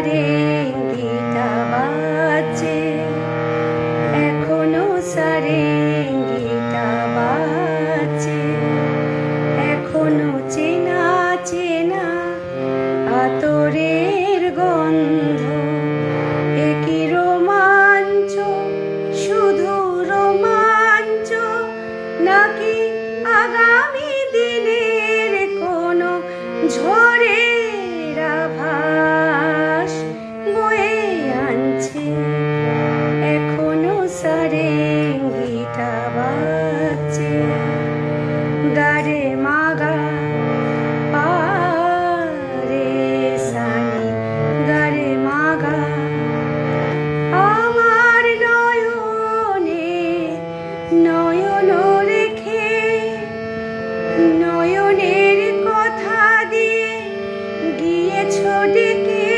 সারে গীতা বাজে। সারে গীতা চেনা চেনা আতরের গন্ধ। গিয়েছ ডেকে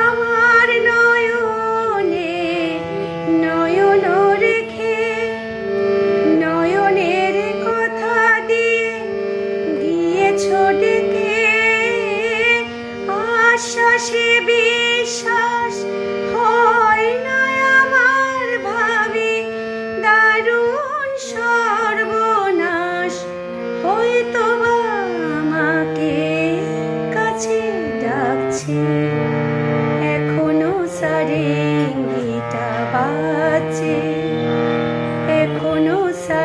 আমার নয়নে নয়ন রেখে, নয়নের কথা দিয়ে গিয়েছ ডেকে। আশ্বাসে বিশ্বাস হয় না আমার ভাবি, দারুণ সর্বনাশ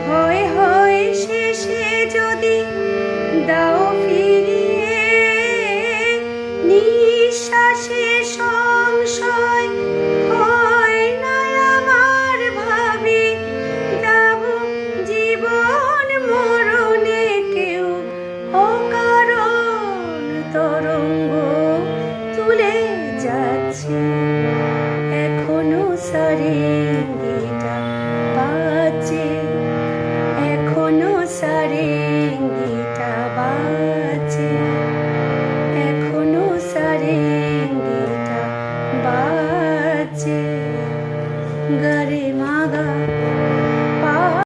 ভয় হয় শেষে যদি